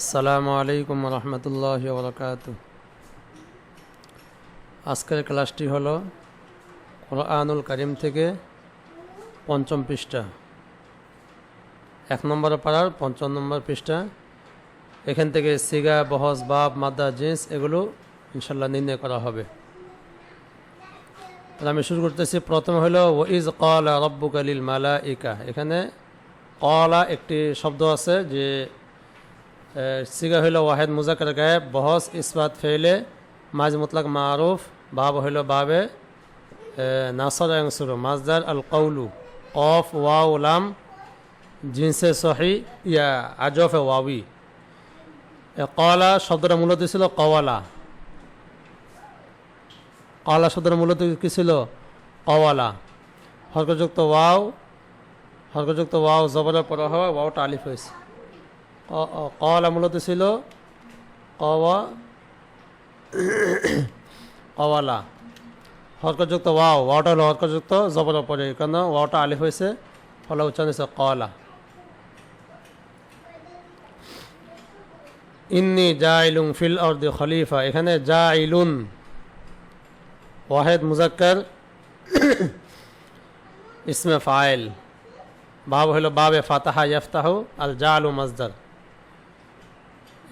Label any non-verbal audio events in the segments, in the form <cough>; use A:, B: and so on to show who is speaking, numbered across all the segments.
A: আসসালামু আলাইকুম রহমতুল্লাহ বরকাত আজকের ক্লাসটি হলো কোরআনুল করিম থেকে পঞ্চম পৃষ্ঠা। এক নম্বর পাড়ার পঞ্চম নম্বর পৃষ্ঠা। এখান থেকে সিগা, বহস বাব মাদ্দা, জিন্স এগুলো ইনশাল্লাহ নির্ণয় করা হবে। তাহলে আমি শুরু করতেছি। প্রথম হলো ইজ কলা রব্বুক আলিল মালা ইকা এখানে কলা একটি শব্দ আছে যে সিগা হইল ওয়াহেদ মুজাকার গায়েব বহস ইসবাত ফেলে মাজ মুতলাক মারুফ বাব হইল বাবে নাসর অংসুর মাজদার আল কৌলু কফ ওয়াউ লাম জিনসে সহি ইয়া আজফে ওয়াবি এ, কলা শব্দটা মূলত ছিল? কওয়ালা। কলা শব্দের মূলত কী ছিল? কওয়ালা। হরকযুক্ত ওয়াও হরকযুক্ত ওয়াও জবরের পর হওয়া ওয়াওটা আলিফ হয়েছে। ক- অ- কওয়ালা মূলত ছিল কওয়া কওয়ালা হরকযুক্ত ওয়াও, ওয়াওটা হলো হরকযুক্ত জবরের পরে কারণ ওয়াওটা আলিফ হয়েছে, ফলে উচ্চারণ হয়েছে কওয়ালা ইন্নি জাইলুং ফিল অর্দি খলিফা। এখানে জাইলুন, ওয়াহেদ মুজাক্কার, ইসমে ফাইল। বাব হইল বাবে ফাতাহা ইয়াফতাহ আল জালু মাজদার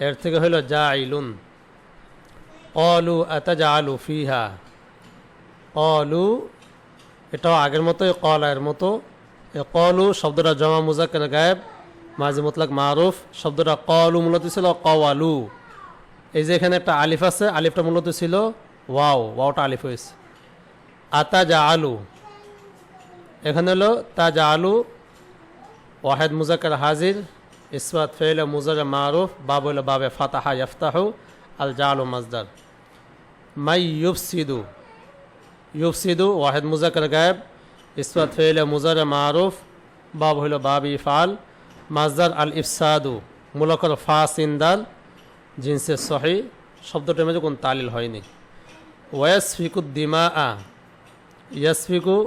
A: এর থেকে হইল জাইলুন। অলু আতাজা আলু ফিহা। অলু, এটাও আগের মতোই কলা এর মতো। এ কলু শব্দটা জমা মুজাক্কার গায়েব, মাঝে মতলাক মারুফ। শব্দটা কলু মূলত ছিল কওয়ালু। এই যে এখানে একটা আলিফ আছে, আলিফটা মূলত ছিল ওয়াও, ওয়াওটা আলিফ হয়েছে। আতা যা আলু এখানে হলো তাজা আলু ওয়াহেদ মুজাক্কার হাজির। ইসবাত ফেল মুজার মারুফ, বাব হইল বাবে ফাতাহা ইয়াফতাহু আল জালু মাজদার মাই ইউফসিদু ইউফসিদু ওয়াহেদ মুজাক্কার গায়েব ইসবাত ফেল মুজার মারুফ, বাব হইল বাবি ফাল মাজদার আল ইফসাদু, মুলকর ফা সিন্দাল জিনসে সহি, শব্দটির মধ্যে কোন তালিল হয়নি। ওয়াসফিকু দিমা আ ইয়াসফিকু,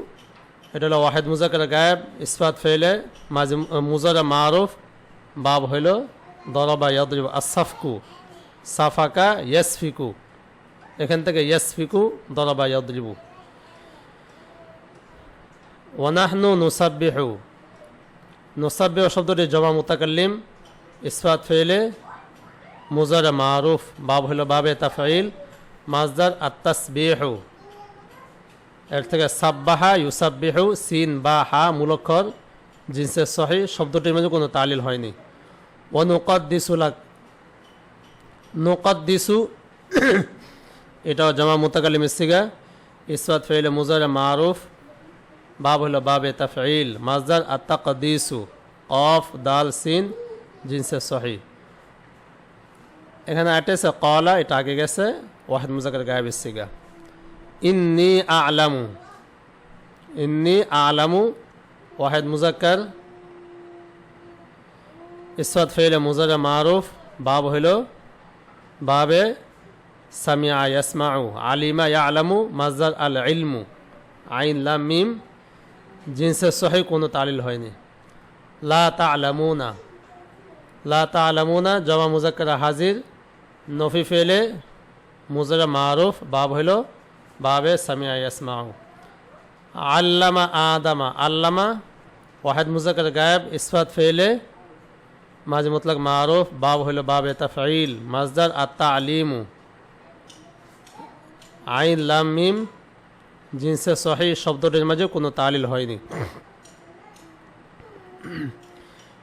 A: এটা হলো ওয়াহেদ মুজাকের গায়েব ইসফাত ফেলে মাঝে মুজারা মারুফ বাব হইল, দরবা ইয়াদরিব আসাফকু সাফাকা ইয়াসফিকু। এখান থেকে ইয়াসফিকু, দরবা ইয়াদরিবু। ওয়ানাহনু নুসাব্বিহু। নুসাব্বিহ শব্দটি জমা মুতাকাল্লিম, ইসফাত ফেলে মুজারা মারুফ, বাব হইল বাবে তাফাইল মাজদার আত্তাসবিহু। এর থেকে সাব্বাহা, ইউসাব্বিহু, সিন, বা, হা, মুলক্ষর জিনসের সহি শব্দটির মধ্যে কোনো তালিল হয়নি। ও নুকদ্দিসুলাক নুকদ্দিসু <coughs> এটাও জামা মুতাকালিম ইস্তিগা ইসওয়াত ফেইল মুজার মারুফ। বাব হলো বাবে তাফঈল। মাজদার আত্তাকদিসু কফ দাল, সিন, জিনসের সহি এখানে আটেছে কলা এটা আগে গেছে, ওয়াহেদ মুজাকের গায়েব ইস্তিগা ইন্নি আলামু। ইন্নি আলামু ওয়াহেদ মুজাক্কার। ইসওয়াত ফেলে মুজার মারুফ। বাব হইল বাবে সামিয়া ইয়াসমাউ। আলিমা ইয়ালামু মাজদার আল ইলমু আইন, লাম, মিম। জিন্সের সহি কোনো তালিল হয়নি। লা তা আলামুনা লা তা আলামুনা জমা মুজাক্কার হাজির। নফি ফেলে মুজার মারুফ। বাব হইল বাবে সামিয়া ইয়াসমাউ। আল্লামা আদামা। আল্লামা ওয়াহেদ মুজাকার গায়েব ইসফাত ফেলে মাঝে মুতলাক মারুফ বাব হইল বাবে তাফঈল মাজদার আত্তা আলিমু আইন লাম মিম জিনসে সহি শব্দটির মাঝে কোনো তালিল হয়নি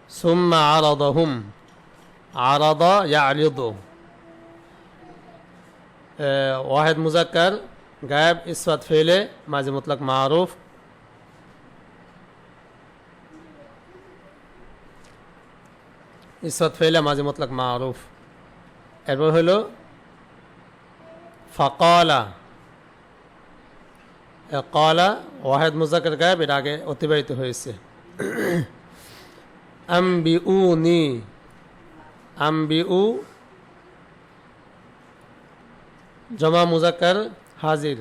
A: সুম্মা আরাদহুম আরাদা ইয়ারিদু ওয়াহেদ মুজাক্কার গায়েব ইসফাত ফেলে মাঝে মুতলাক মারুফ ইসফাত ফেলে মাঝে মুতলাক মারুফ। এরপর হইল ফকলা কলা ওয়াহেদ মুজাকের গায়েব এর আগে অতিবাহিত হয়েছে। আম্বি উ নি আম্বি উ জমা মুজাক্কার হাজির।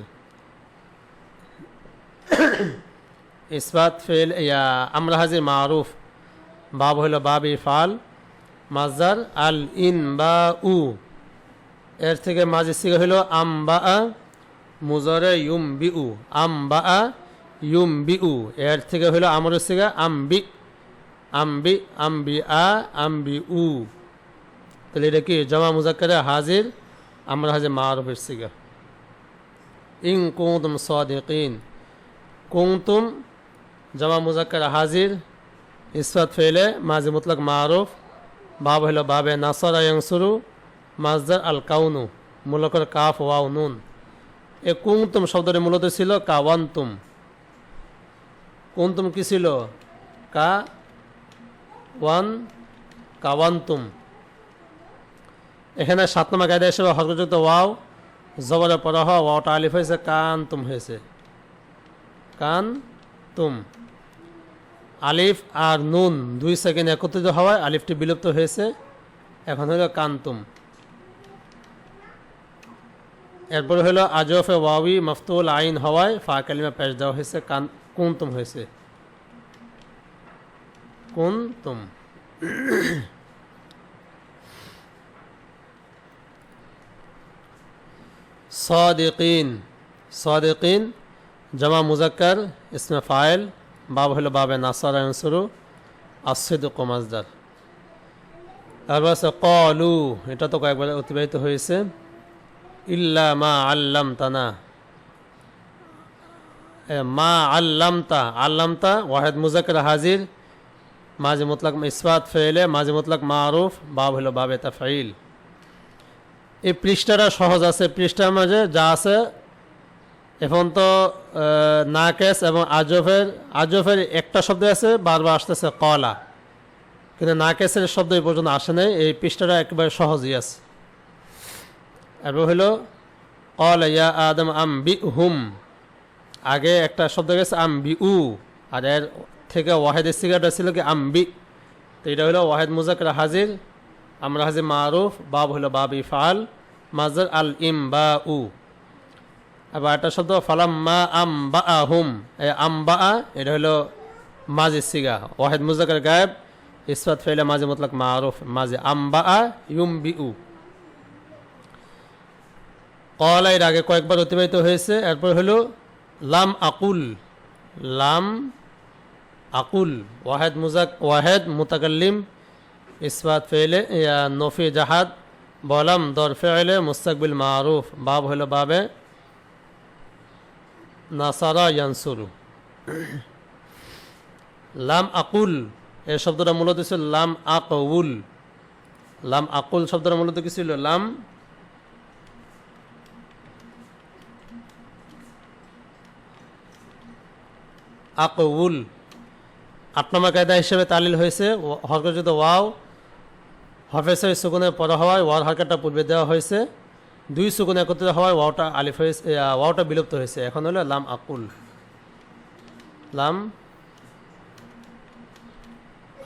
A: ইসবাত ফেল ইয়া, আমরা হাজির মারুফ। বাব হইল বাবি ফাল। মাজদার আল ইন বা উ এর থেকে মাঝে সিগা হইল আম বা আ মুজরে ইউম বি উ আম বা আ ইউম বি উ এর থেকে হইল আমরের সিগা আম বি আম বি আ আম বি উ তাহলে এটা কি? জমা মুজাক্কারে হাজির, আমরা হাজির মারফের সিগা। ইং কুতুম সাদিকিন। কুতুম জমা মুজাক্কার হাজির, ইসফাত ফেলে মাঝে মুতলক মারুফ। বাব হইল বাবে নাসরা ইয়াংসুরু মাজদার আল কাউনু মূলকর কাফ ওয়াও নুন। এ কুমতুম শব্দটি মূলত ছিল কাওয়ান্তুম। কুমতুম কি ছিল? কা ওয়ান কাওয়ান্তুম। এখানে সাত নম্বর গাইডা হিসেবে হরকযুক্ত ওয়াও জবরে হওয়া ওয়াওটা আলিফ হয়েছে কান তুম হয়েছে। কান তুম আলিফ আর নুন দুই সেকেন্ড একত্রিত হওয়ায় আলিফটি বিলুপ্ত হয়েছে। এখন হলো কান্তুম। এরপর হলো আজফে ওয়াবি মফতুল আইন হওয়ায় ফা কালিমা পেশ দেওয়া হয়েছে। কান, কুন্তুম হয়েছে। কুন্তুম। সাদিকিন। সাদিকিন, জমা মুজাক্কার, ইসমে ফাইল। বাব হলো বাবে নাসার আনসুরু আসিদ কমাজদার তারপর আছে কলু এটা তো কয়েকবার অতিবাহিত হয়েছে। ইল্লা মা আল্লাম তানা মা আল্লামতা আল্লামতা, ওয়াহেদ মুজাক্কার হাজির, মাঝে মুতলাক ইসবাত ফেলে, মাঝে মুতলাক মারুফ বাব হলো বাবে তাফাইল এই পৃষ্ঠাটা সহজ আছে, পৃষ্ঠার মাঝে যা আছে এখন তো নাকেস এবং আজফের আজফের একটা শব্দ আছে, বারবার আসতেছে কলা। কিন্তু নাকেসের শব্দ এই পর্যন্ত আসে নাই, এই পৃষ্ঠাটা একেবারে সহজই আছে এরপর হলো কল ইয়া আদম আম বি হুম আগে একটা শব্দ গেছে আম বি উ আর এর থেকে ওয়াহেদের সিগারটা ছিল কি আম বি তো এটা হলো ওয়াহেদ মুজাকর হাজির, আমরা হাজির মারুফ, বাব হলো বাব ইফাল মাজার আল ইম বা উ আবার একটা শব্দ ফালাম মা আম বা হুম এ আম বা এটা হলো মাঝে সিগা। ওয়াহেদ মুজাকর গায়েব ইসফাত ফেলে মাঝে মতলক মারুফ, মাঝে আম বা ইউম বি উ কলা এর আগে কয়েকবার অতিবাহিত হয়েছে, এরপর হলো লাম আকুল। লাম আকুল। ওয়াহেদ মুজাক, ওয়াহেদ মুতাকাল্লিম, ইসবাত ফেলে নফি জাহাদ, বলাম দর ফেলে মুস্তাকবিল মারুফ। বাব হলো বাবে। নাসারা ইয়ানসুরু। লাম আকুল এই শব্দটা মূলত ছিল লাম আকউল লাম আকুল শব্দটা মূলত কি ছিল? লাম আকউল আট নম্বর কায়দা হিসেবে তালিল হয়েছে হরকত ওয়াও হফেসের সুকুনে পড়া হওয়ায় ওয়ার হরকাতটা পূর্বে দেওয়া হয়েছে। দুই সুকুনে একত্রিত হওয়ায় ওয়াওটা আলিফ হয়েছে ওয়াওটা বিলুপ্ত হয়েছে। এখন হলো লাম আকুল। লাম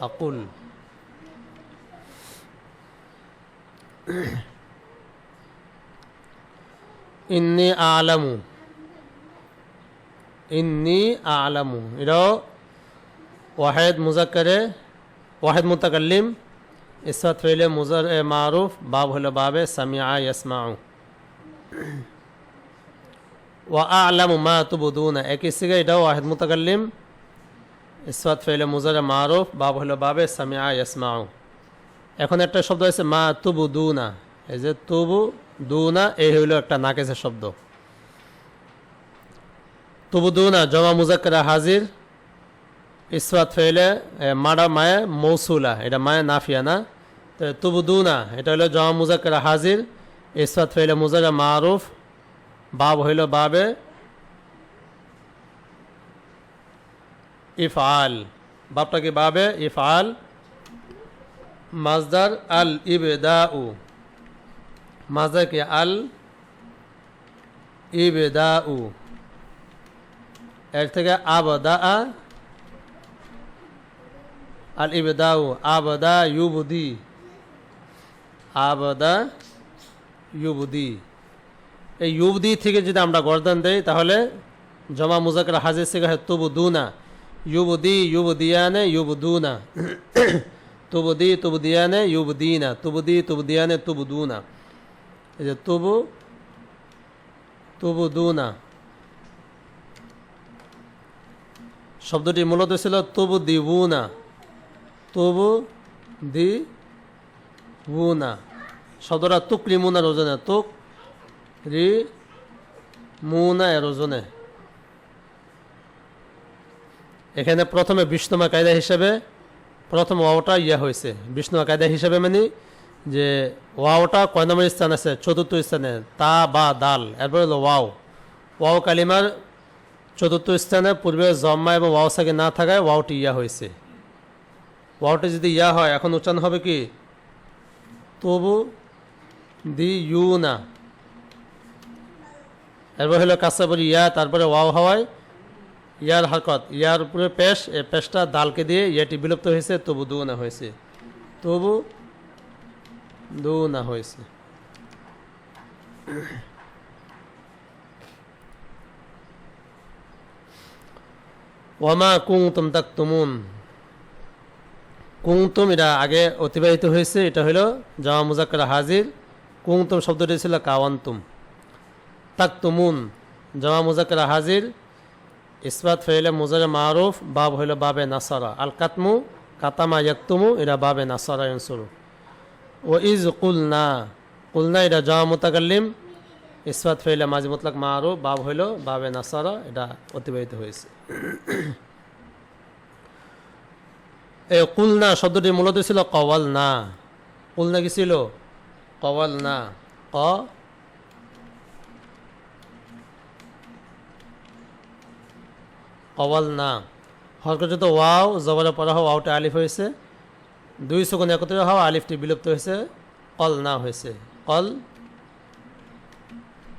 A: আকুল। ইন্নি আলামু। ইন্নি আলামু। এটাও ওয়াহেদ মুজাক্কারে, ওয়াহেদ মুতাকাল্লিম। ইসাত ফেলে মুজার এ মারুফ, বাব হলো বাবে সামিয়া ইয়াসমাউ। ওয়া এটাও ওয়াহেদ মুতাকাল্লিম ইসাত ফেলে মুজার মারুফ বাব হলো বাবে সামিয়া এখন একটা শব্দ আছে মা তুবু দুনা এই যে তুবু দুনা এই হইল একটা নাকেসের শব্দ। তুবুদুনা জমা মুজাক্কারা হাজির। ইসফাত ফেলে এ, মাডা মায়ে মৌসুলা। এটা মায়ে নাফিয়া না। তো তুবুদুনা এটা হলো জমা মুজাক্কারা হাজির। ইসফাত ফেলে মুজারা মারুফ, বাব হইল বাবে ইফআল। বাপটা কি বাবে? ইফআল। মাজদার আল ইবেদাউ। মাজদার কি? আল ইবেদাউ। এর থেকে আবদা আল ইবদাউ। আবদা ইউবুদি। আবদা ইউবুদি। এই ইউবদি থেকে যদি আমরা গর্দান দেই, তাহলে জমা মুজাকর হাজির থেকে হয় তবু দুনা ইউবুদি, ইউবুদিয়ানে ইউবুদুনা। <coughs> তুবদি, তুবদিয়ানে ইউবদিনা। তুবদি, তুবদিয়ানে তুবদুনা। এই যে তুবু, তুবুদুনা। শব্দটি মূলত ছিল তবু দিবুনা তবু দি বুনা শব্দটা তুক রিমুনার রোজনে, তুক রি মুনা রোজনে। এখানে প্রথমে বিষ্ণুমা কায়দা হিসেবে, প্রথম ওয়াওটা ইয়া হয়েছে। বিষ্ণুমা কায়দা হিসেবে মানে যে ওয়াওটা কয় নম্বর স্থান আছে? চতুর্থ স্থানে, তা বা দাল। এরপরে হলো ওয়াও। ওয়াও কালিমার চতুর্থ স্থানে পূর্বে জম্মা এবং ওয়াও সাকে না থাকায় ওয়াওটি ইয়া হয়েছে। ওয়াওটি যদি ইয়া হয়, এখন উচ্চারণ হবে কি? তবু দি ইউ না এরপর হলো কাসাবর ইয়া, তারপরে ওয়াও হওয়ায় ইয়ার হরকত। ইয়ার উপরে পেশ এই পেশটা দালকে দিয়ে ইয়াটি বিলুপ্ত হয়েছে, তবু দু না হয়েছে। তবু দু না হয়েছে। ওয়ামা কুংতুম তাক তুমুন কুংতুম এটা আগে অতিবাহিত হয়েছে, এটা হলো জামা মুজাক্কার হাজির। কুংতুম শব্দটি ছিল কাওয়ান্তুম। তাক তুমুন জামা মুজাক্কার হাজির। ইসবাত ফেলে মুজারে মারুফ, বাব হইল বাবে নাসারা। আল কাতমু কাতামা ইয়াকতুমু এটা বাবে নাসারা ইনসুরু ও ইজ কুলনা কুলনা এটা জামা মুতাকাল্লিম। ইসবাত ফেলে মাঝি মুতলাক মারুফ, বাব হইল বাবে নাসারা, এটা অতিবাহিত হয়েছে। এই কুলনা শব্দটি মূলত ছিল কওয়াল না কুলনা কি ছিল? কওয়াল না ক কওয়াল না হরকত ওয়াও জবরে পড়া হওয়া, ওয়াওটা আলিফ হয়েছে। দুই সুগুন একত্রিত হওয়া, আলিফটি বিলুপ্ত হয়েছে। কল না হয়েছে। কল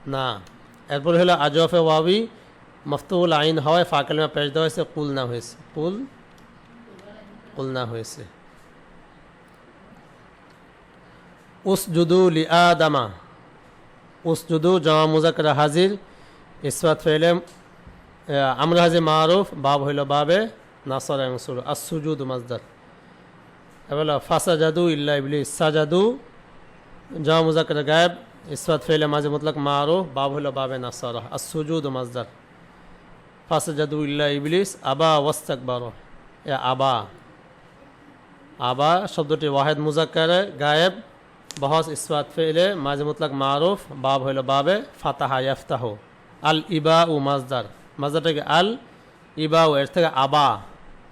A: না। এরপর হলো আজফে ওয়াবি মফতুল আইন হওয়ায় ফাঁকালিমা পেশ দেওয়া হয়েছে কুল না হয়েছে। কুল কুল না হয়েছে। উস জুদু লি আদামা। উস জুদু জমা মুজাকর হাজির। ইসবাত ফেলে আমরা হাজি মারুফ, বাব হইল বাবে, নাসর এবং আসুজুদ মাজদার এবার ফাসা জাদু ইল্লা ইবলিস, সাজাদু, জমা মুজাকর গায়েব ইসবাত ফেলে মাঝে মতলক মারুফ, বাব হইল বাবে, নাসর আসুজুদ মাজদার ফাসা জাদু ইল্লা ইবলিস, আবা ওয়াস্তাক বারো এ, আবা। আবা শব্দটি ওয়াহেদ মুজাক্কারে গায়েব বহস ইসবাত ফেলে মাঝে মুতলাক মারুফ বাব হইল বাবে ফাতাহা ইয়াফতাহ আল ইবা উ মাজদার মাজদারটাকে আল ইবা উ এর থেকে আবা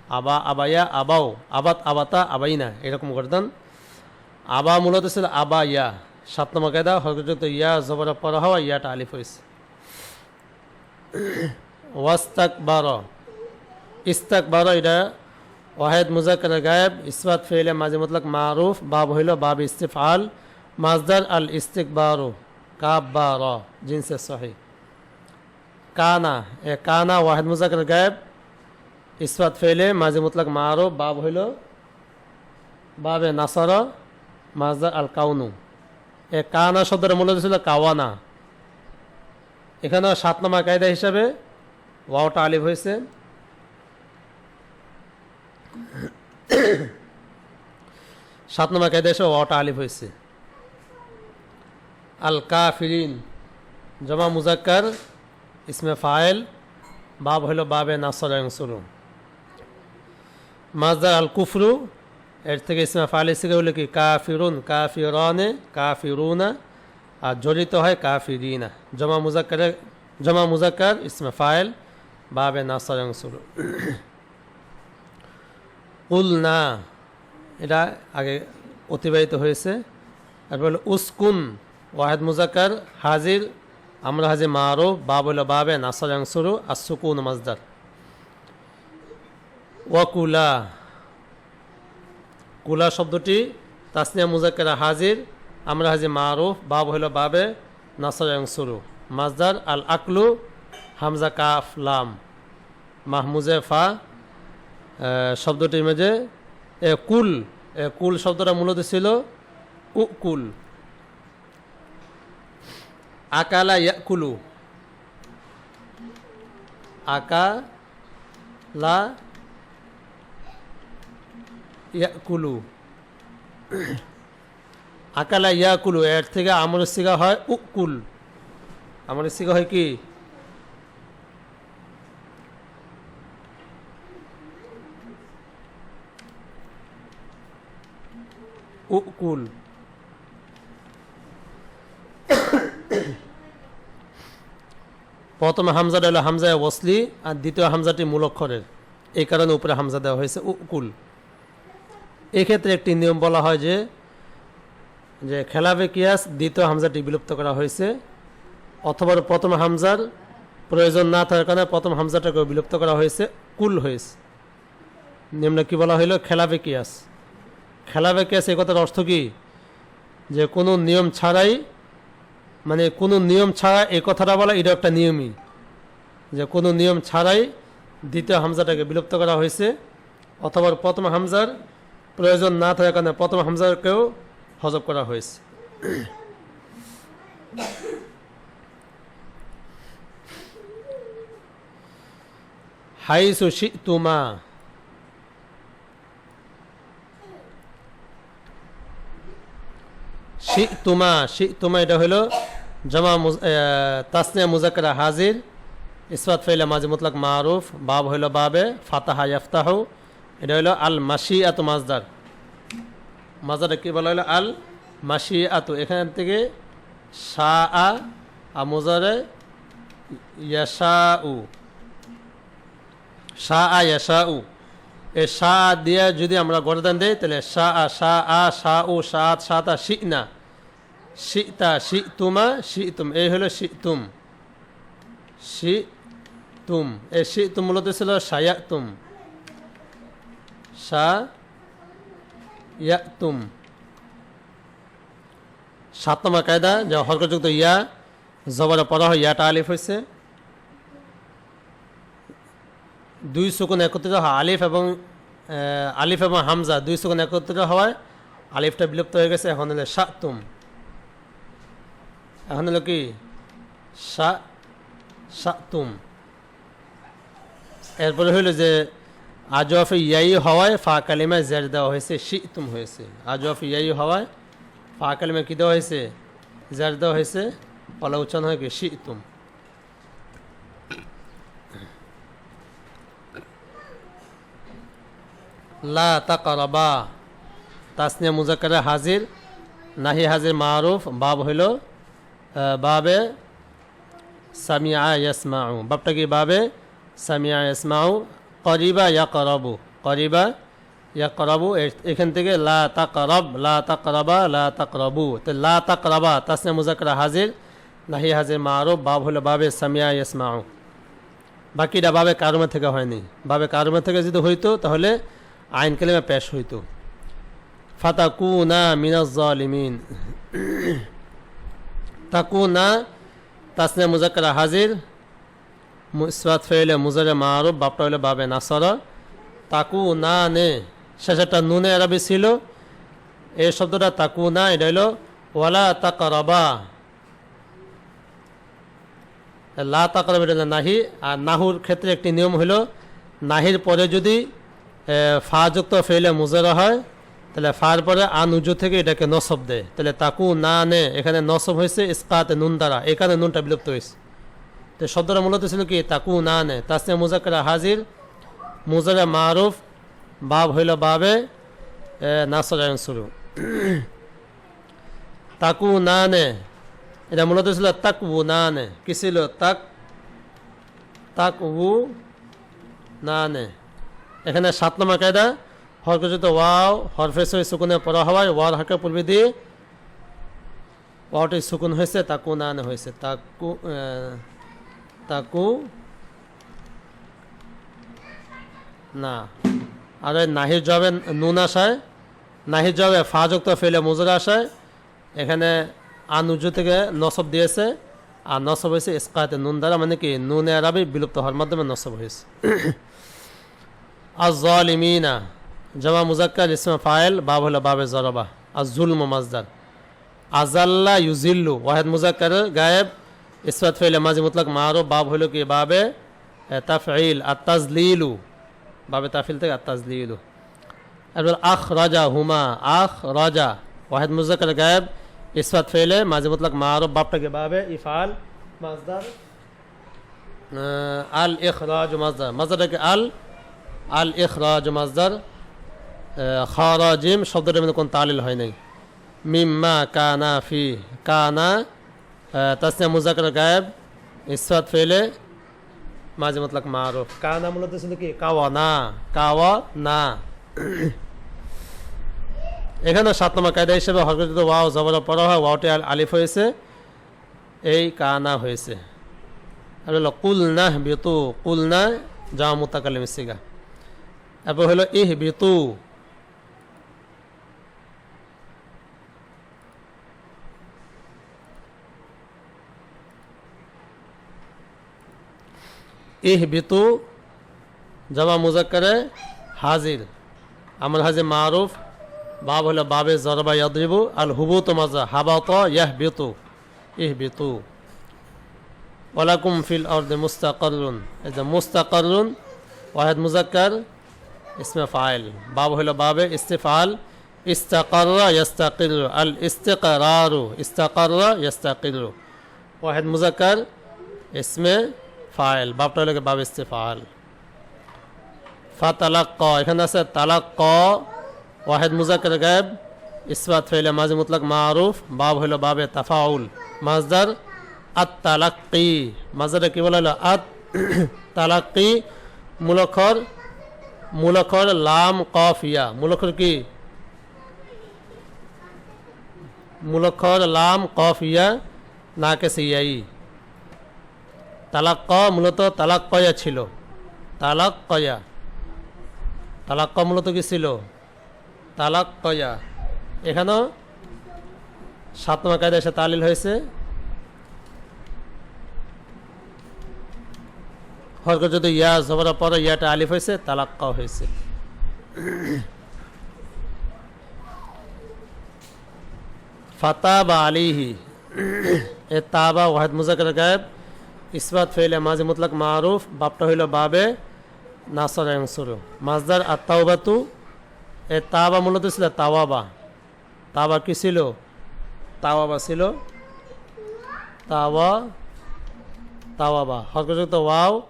A: আবা আবাইয়া আবাও আবাত আবাতা আবাইনা এরকম করতেন আবা মূলত ছিল আবা ইয়া সাত নম্বর কায়দা হরকত ইয়া জবর পড়া হওয়া ইয়াটা আলিফ হয়েছে ওয়াস্তাক বারো ইস্তাক বারো এটা ওয়াহেদ মুজাক্কার গায়েব, ইসবাত ফেলে মাঝে মতলক মারুফ, বাব হইল বাব ইস্তিফাল মাজদার আল ইস্তিক বারু কাব বা র, জিনসে সহি। কানা, এ কানা ওয়াহেদ মুজাক্কার গায়েব, ইসবাত ফেলে মাঝে মতলক মারুফ, বাব হইল বাবে নাসর মাজদার আল কাউনু। এ কানা শব্দের মূলত ছিল কাওয়ানা। এখানে সাত নম্বর কায়দা হিসাবে ওয়াওটা আলিফ হয়েছে সাত নম্বর কায়দা এসে ওয়াটা আলিফ হয়েছে। আল কাফিরিন জমা মুজাক্কার, ইসমে ফায়েল, বাব হইল বাবে নাসর সুরু মাজদার আল কুফরু এর থেকে ইসমে ফায়েল এসে হলো কি, কাফিরুন, কাফিরনে, কাফিরুনা, আর জড়িত হয় কা কাফিরিনা। জমা মুজাক্কারে, জমা মুজাক্কার, ইসমে ফায়েল, বাবে নাসর সুরু উল না এটা আগে অতিবাহিত হয়েছে। তারপর উস্কুন, ওয়াহেদ মুজাক্কার, হাজির আমরা হাজি মারো বাবুল বাবে নাসার আংসুরু আসুকুন মাজদার ওয়াকুলা, কুলা শব্দটি তাসনিয়া মুজাক্কার হাজির আমরা হাজি মারুফ, বাব হইল বাবে, নাসার আংসুরু মাজদার আল আকলু হামজা কাফ, লাম, মাহমুজে ফা শব্দটির মাঝে কুল কুল শব্দটা মূলত ছিল কুল আকালা ইয়াকুলু। আকা লা ইয়াকুলু। আকালা ইয়াকুলু, এর থেকে আমরের সিগা হয় উকুল। আমরের সিগা হয় কি? উকুল। প্রথম হামজাটা হলো হামজায় ওসলি আর দ্বিতীয় হামজাটি মূল অক্ষরের এই কারণে উপরে হামজা দেওয়া হয়েছে উকুল। এক্ষেত্রে একটি নিয়ম বলা হয় যে যে খেলাবে কিয়াস দ্বিতীয় হামজাটি বিলুপ্ত করা হয়েছে, অথবা প্রথম হামজার প্রয়োজন না থাকার কারণে প্রথম হামজাটাকে বিলুপ্ত করা হয়েছে কুল হয়েছে। নিম্ন কি বলা হইল খেলাবে কিয়াস। খেলাবে কিয়াস এই কথার অর্থ কি? যে কোনো নিয়ম ছাড়াই মানে কোনো নিয়ম ছাড়া এই কথাটা বলা এটা একটা নিয়মই। যে কোনো নিয়ম ছাড়াই দ্বিতীয় হামজাটাকে বিলুপ্ত করা হয়েছে। অথবা প্রথম হামজার প্রয়োজন না থাকার কারণে প্রথম হামজাকেও হজব করা হয়েছে। হাইসু শি তুমা শি তুমা শি তুমা এটা হলো জমা তাসনিয়া মুজাক্কারা হাজির। ইসবাত ফাইলা মাজি মুতলাক মারুফ, বাব হইল বাবে, ফাতাহা ইয়াফতাহু। এটা হইল আল মাসি আতু মাজদার। মাজারে কি বলা হলো আল মাসি আতু এখান থেকে সা আ মুজারে ইয়াশা উ সা আ উ এ সা আ দিয়ে যদি আমরা গরদান দেই, তাহলে সা আ সা আ সা উ সাত সাতা শি না শিতা শি তুমা শি তুম এই হলো শি তুম শি তুম এ শি তুম মূলত ছিল সায়া তুম সা তুম সাত নম্বর কায়দা যে হরকযুক্ত ইয়া, জবরে পড়া হয়, ইয়াটা আলিফ হয়েছে দুই সুকুন একত্রিত হয়, আলিফ এবং আলিফ এবং হামজা দুই সুকুন একত্রিত হওয়ায় আলিফটা বিলুপ্ত হয়ে গেছে, এখন হলো সা তুম এখন হলো কি সা সা এরপরে হইল যে আজফ ইয়াই হওয়ায় ফা কালিমায় জের দেওয়া হয়েছে শি তুম হয়েছে আজফ ইয়াই হওয়ায় ফা কালিমায় কী দেওয়া হয়েছে? জের দেওয়া হয়েছে পলা উচ্চারণ হয় কি? শি তুম লা তাকরাবা। তাসনিয়া মুজাক্কারে হাজির, নাহি হাজির মারুফ, বাব হইল বাবে সামিয়া ইয়াসমাউ। বাবটা কি বাবে? সামিয়া ইয়াসমাউ। করিবা ইয়া করবু করিবা ইয়া করবু এখান থেকে লা তাকরব, লা তাকরবা, লা তাকরবু। তো লা তাকরবা, তাসনিয়া মুজাক্কারে হাজির। নাহি হাজির মারুফ বাব হলো বাবে সামিয়া ইয়াসমাউ। বাকিটা বাবে কারমে থেকে হয়নি? বাবে কারমে থেকে যদি হইতো, তাহলে আইন কালেমে পেশ হইতো। ফাতাকুনা মিনাজ জালিমিন তাকুনা তাসনে মুজাক্কারা হাজির মুসরাত ফেলে মুজারে মারুফ বাপটা হইলে বাবে নাসরা তাকু না নে শেষেরটা নুনে আরবি ছিল এই শব্দটা তাকু না এটা হইল ওয়ালা তাকরাবা লা তাকরাব এটা নাহি আর নাহুর ক্ষেত্রে একটি নিয়ম হলো নাহির পরে যদি এ, ফা যুক্ত ফেলে মুজারা হয় তাহলে ফার পরে আন উজু থেকে এটাকে নসব দেয় তাহলে তাকু না নে, এখানে নসব হয়েছে, ইস্কাতে নুন দ্বারা। এখানে নুনটা বিলুপ্ত হয়েছে। তো শব্দটা মূলত ছিল কি? তাকু না নে। তাসনে মুজাক্কারা হাজির, মুজারা মারুফ, বাব হইল বাবে নাসর শুরু। তাকু না নে। এটা মূলত ছিল তাক উ না নে। কি ছিল? তাক তাক উ না নে। এখানে সাত নম্বর কায়দা হরকজিত ওয়াও হরফে সই সুকুনে পড়া হওয়ায় ওয়ার হাকে পূর্বে দিয়ে ওয়াওটি সুকুন হয়েছে, তাকু না নে হয়েছে। তাকু তাকু না। আর নাহির জবে নুন আসায় নাহির জবে ফা যুক্ত ফেলে মুজুর আসায়, এখানে আনুজু থেকে নসব দিয়েছে আর নসব হয়েছে ইস্কাতে নুন দ্বারা মানে কি নুনে আরবি বিলুপ্ত হওয়ার মাধ্যমে নসব হয়েছে। আজলিমিনা জল মুজাক্কার ইসমা ফায়েল বাব হলো বাবে জরবা আর জুলম মাজদার আজাল্লা ইউজিল্লু ওয়াহেদ মুজাক্কার গায়েব ইসরাত ফেলে মাঝে মুতলাক মারো বাব হলো কি বাবে তাফইল আর তাজলিলু বাবে তাফিল থেকে আর তাজলিলু এবার আখ রাজা হুমা আখ রাজা ওয়াহেদ মুজাক্কার গায়েব ইসফাত ফেলে মাঝে মতলক মারব বাপটাকে বাবে ইফাল মাজদার আহ, আল ইখরাজ মাজদার মাজদারটাকে আল আল ইখরাজ মাজদার আহ, খারাজিম শব্দটার মধ্যে কোনো তালিল হয় নাই। মিম্মা কানা ফি, কানা তাসনিয়া, মুজাক্কার, গায়েব ইসফাত ফেলে মাঝে মতলক মারুফ। কানা মূলত ছিল কি? কাওয়া না কাওয়া না এখানে সাত নম্বর কায়দা হিসেবে হরকত ওয়াও জবর পড়া হয়, ওয়াওটি আল- আলিফ হয়েছে, এই কানা হয়েছে। আর হলো কুল না বিতু কুল না যা মুতাকালিম সিগা। এরপর হলো ইহ বিতু ইহ বিতু জমা মুজাক্কারে হাজির আমার হাজির মারুফ বাব হলো বাবে জরবা ইয়াদরিবু আল হুবুত মাজা হাবাত ইয়াহ বিতু ইহ বিতু ওয়ালাকুম ফিল আরদে মুস্তাকরুন এই যে মুস্তাকরুন ওয়াহেদ মুজাক্কার ইসমে ফাইল বাব হলো বাবে ইস্তেফাল ইস্তাকাররা ইয়াস্তাকির আল ইস্তেকারারু ইস্তাকাররা ইয়াস্তাকির ওয়াহেদ মুজাক্কার ইসমে ফাইল বাবটা হলো বাব ইস্তেফাল। ফাতালাক ক এখানে আছে তালাক ক ওয়াহেদ মুজাক্কার গায়েব, ইসবাত ফেলে মাঝে মুতলাক মারুফ বাব হলো বাবে তাফাউল মাজদার আত তালাক্কি মাজদারে কি বলা হলো? আত তালাক্কি মুলখর মুলখর লাম কফিয়া, মুলখর কি? মুলখর লাম কফিয়া, নাকে সিয়াই তালাক ক মূলত তালাক কয়া ছিল। তালাক কয়া তালাক ক মূলত কি ছিল? তালাক কয়া এখানেও সাত কায়দা এসে তালিল হয়েছে। হরক যদি ইয়া, জবর পরে ইয়াটা আলিফ হয়েছে ক হয়েছে। ফাতাবা আলিহি। এ তাবা ওয়াহেদ মুজাকের গায়েব। ইসবাত ফেলে মাঝে মুতলাক মারুফ, বাপটা হইল বাবে নাসর এংসুরু মাজদার আত্মাউবাতু এ তাবা মূলত ছিল তাওয়াবা। তাওয়া কি ছিল? তাওয়াবা ছিল তাওয়া, তাওয়াবা। হরকযুক্ত ওয়াও,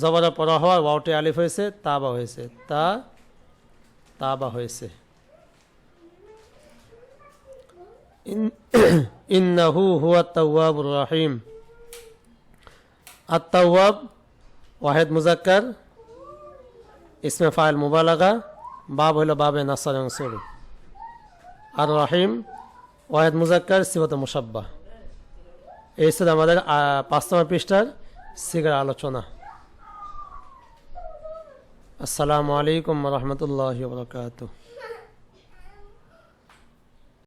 A: জবরে পড়া হওয়ার ওয়াওটি আলিফ হয়েছে তাবা হয়েছে। তা তাবা হয়েছে। ইন- <clears throat> ইন্নাহু হুয়া তাওয়াবুর রাহিম। আত্মাওয়াব ওয়াহেদ মুজাক্কার, ইসমে ফাইল মুবালাগা, বাব হইল বাবে নাসার অংশুর আর রাহিম ওয়াহেদ মুজাক্কার সিবত মুসাব্বা এই ছিল আমাদের পাঁচ নম্বর পৃষ্ঠার সিগার আলোচনা। আসসালামু আলাইকুম রহমতুল্লাহ বরকাত